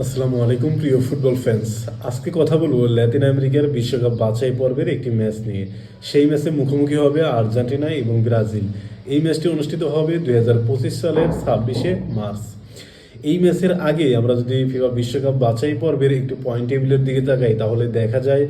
আসসালামু আলাইকুম, প্রিয় ফুটবল ফ্যান্স আজকে কথা বলব ল্যাতিন আমেরিকার বিশ্বকাপ বাছাই পর্বের একটি ম্যাচ নিয়ে। সেই ম্যাচে মুখোমুখি হবে আর্জেন্টিনা এবং ব্রাজিল। এই ম্যাচটি অনুষ্ঠিত হবে দু হাজার পঁচিশ সালের ছাব্বিশে মার্চ। এই ম্যাচের আগে আমরা যদি ফিফা বিশ্বকাপ বাছাই পর্বের একটু পয়েন্ট টেবিলের দিকে তাকাই, তাহলে দেখা যায়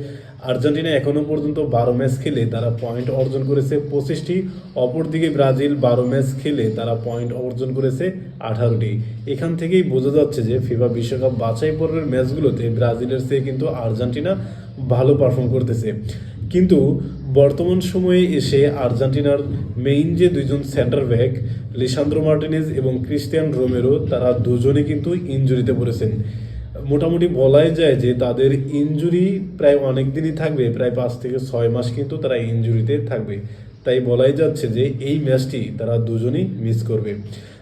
আর্জেন্টিনা এখনও পর্যন্ত বারো ম্যাচ খেলে তারা পয়েন্ট অর্জন করেছে পঁচিশটি। অপরদিকে ব্রাজিল বারো ম্যাচ খেলে তারা পয়েন্ট অর্জন করেছে আঠারোটি। এখান থেকেই বোঝা যাচ্ছে যে ফিফা বিশ্বকাপ বাছাই পর্বের ম্যাচগুলোতে ব্রাজিলের চেয়ে কিন্তু আর্জেন্টিনা ভালো পারফর্ম করতেছে। কিন্তু বর্তমান সময়ে এসে আর্জেন্টিনার মেইন যে দুইজন সেন্টার ব্যাক, লিসান্দ্রো মার্টিনেজ এবং ক্রিস্টিয়ান রোমেরো, তারা দুজনে কিন্তু ইনজুরিতে পড়েছেন। মোটামুটি বলাই যায় যে তাদের ইনজুরি প্রায় অনেক দিনই থাকবে, প্রায় পাঁচ থেকে ছয় মাস কিন্তু তারা ইনজুরিতে থাকবে। তাই বলাই যাচ্ছে যে এই ম্যাচটি তারা দুজনেই মিস করবে।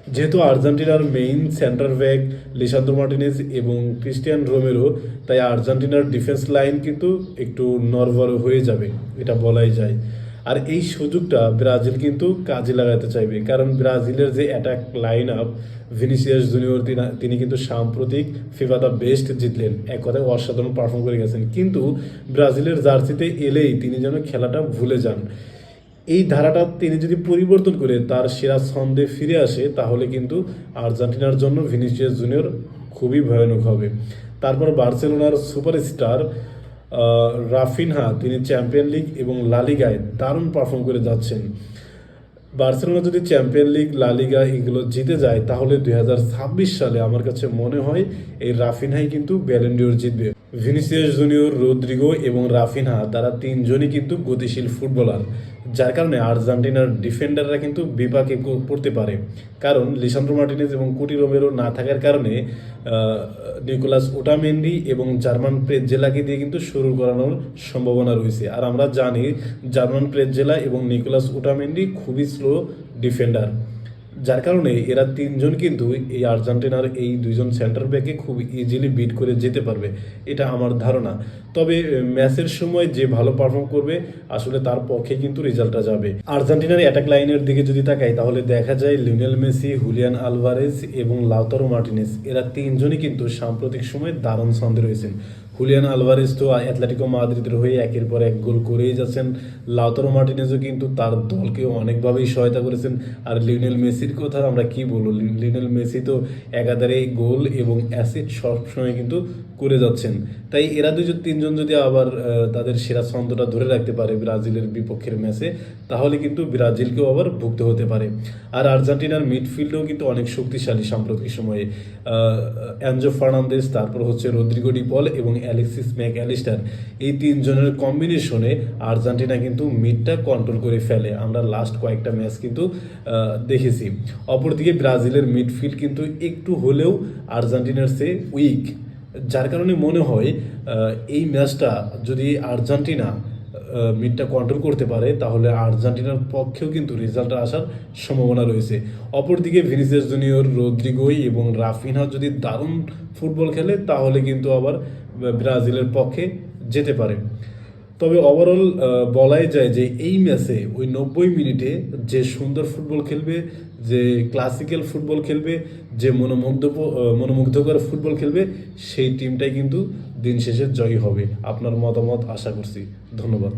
যেহেতু আর্জেন্টিনার main centre back Lisandro Martinez এবং ক্রিস্টিয়ান রোমেরো, তাই আর্জেন্টিনার ডিফেন্স লাইন কিন্তু একটু নরবর হয়ে যাবে, এটা বলাই যায়। আর এই সুযোগটা ব্রাজিল কিন্তু কাজে লাগাতে চাইবে, কারণ ব্রাজিলের যে attack line up Vinicius Junior তিনি- কিন্তু সাম্প্রতিক ফিফা দ্য বেস্ট জিতলেন, এক কথায় অসাধারণ পারফর্ম করে গেছেন। কিন্তু ব্রাজিলের জার্সিতে এলেই তিনি যেন খেলাটা ভুলে যান। এই ধারাটা তিনি যদি পরিবর্তন করে তার সেরা ছন্দে ফিরে আসে, তাহলে কিন্তু আর্জেন্টিনার জন্য ভিনিসিয়াস জুনিয়র খুবই ভয়ানক হবে। তারপর বার্সেলোনার সুপারস্টার রাফিনহা তিনি চ্যাম্পিয়ন লিগ এবং লালিগায় দারুণ পারফর্ম করে যাচ্ছেন। বার্সেলোনা যদি চ্যাম্পিয়ন লিগ লালিগা এগুলো জিতে যায়, তাহলে দু হাজার ছাব্বিশ সালে আমার কাছে মনে হয় এই রাফিনহাই কিন্তু ব্যালেন্ডিওর জিতবে। ভিনিসিয়াস জুনিয়র রদ্রিগো এবং রাফিনহা তারা তিনজনই কিন্তু গতিশীল ফুটবলার, যার কারণে আর্জেন্টিনার ডিফেন্ডাররা কিন্তু বিপাকে পড়তে পারে। কারণ লিসান্দ্রো মার্টিনেজ এবং কুটি রোমেরো না থাকার কারণে নিকোলাস ওটামেন্ডি এবং জার্মান প্রেজেলাকে দিয়ে কিন্তু শুরু করানোর সম্ভাবনা রয়েছে। আর আমরা জানি জার্মান প্রেজেলা এবং নিকোলাস ওটামেন্ডি খুবই স্লো ডিফেন্ডার যার কারণে এরা তিনজন কিন্তু এই আর্জেন্টিনার এই দুইজন সেন্টার ব্যাকে খুব ইজিলি বিট করে যেতে পারবে, এটা আমার ধারণা। তবে ম্যাচের সময় যে ভালো পারফর্ম করবে, আসলে তার পক্ষে কিন্তু রেজাল্টটা যাবে। আর্জেন্টিনার অ্যাটাক লাইনের দিকে যদি তাকাই, তাহলে দেখা যায় লিওনেল মেসি, হুলিয়ান আলভারেজ এবং লাউতারো মার্টিনেস, এরা তিনজনই কিন্তু সাম্প্রতিক সময়ে দারুণ ছন্দে রয়েছেন। হুলিয়ান আলভারেজ তো অ্যাথলেটিকো মাদ্রিদের হয়ে একের পর এক গোল করেই যাচ্ছেন। লাউতারো মার্টিনেজও কিন্তু তার দলকে অনেকভাবেই সহায়তা করেছেন। আর লিওনেল মেসির কথা আমরা কি বলব? লিওনেল মেসি তো একাধারে গোল এবং অ্যাসিড সবসময় কিন্তু করে যাচ্ছেন। তাই এরা দুজন তিনজন যদি আবার তাদের সেরা ছন্দটা ধরে রাখতে পারে ব্রাজিলের বিপক্ষের ম্যাচে তাহলে কিন্তু ব্রাজিলকেও আবার ভুগতে হতে পারে। আর আর্জেন্টিনার মিডফিল্ডও কিন্তু অনেক শক্তিশালী সাম্প্রতিক সময়ে। আহ, অ্যানজো ফার্নান্দেস তারপর হচ্ছে রদ্রিগো ডিপল এবং অ্যালেক্সিস ম্যাক অ্যালিস্টার এই তিনজনের কম্বিনেশনে আর্জেন্টিনা কিন্তু মিডটা কন্ট্রোল করে ফেলে। আমরা লাস্ট কয়েকটা ম্যাচ কিন্তু দেখেছি। অপরদিকে ব্রাজিলের মিডফিল্ড কিন্তু একটু হলেও আর্জেন্টিনার সে উইক যার কারণে মনে হয় এই ম্যাচটা যদি আর্জেন্টিনা মিডটা কন্ট্রোল করতে পারে, তাহলে আর্জেন্টিনার পক্ষেও কিন্তু রেজাল্ট আসার সম্ভাবনা রয়েছে। অপরদিকে ভিনিসিয়াস জুনিয়র রদ্রিগোই এবং রাফিনহা যদি দারুণ ফুটবল খেলে, তাহলে কিন্তু আবার ব্রাজিলের পক্ষে যেতে পারে। তবে ওভারঅল বলাই যায় যে এই ম্যাচে ওই নব্বই মিনিটে যে সুন্দর ফুটবল খেলবে, যে ক্লাসিক্যাল ফুটবল খেলবে, যে মনোমুগ্ধ মনোমুগ্ধকর ফুটবল খেলবে, সেই টিমটাই কিন্তু দিন শেষে জয়ী হবে। আপনার মতামত আশা করছি। ধন্যবাদ।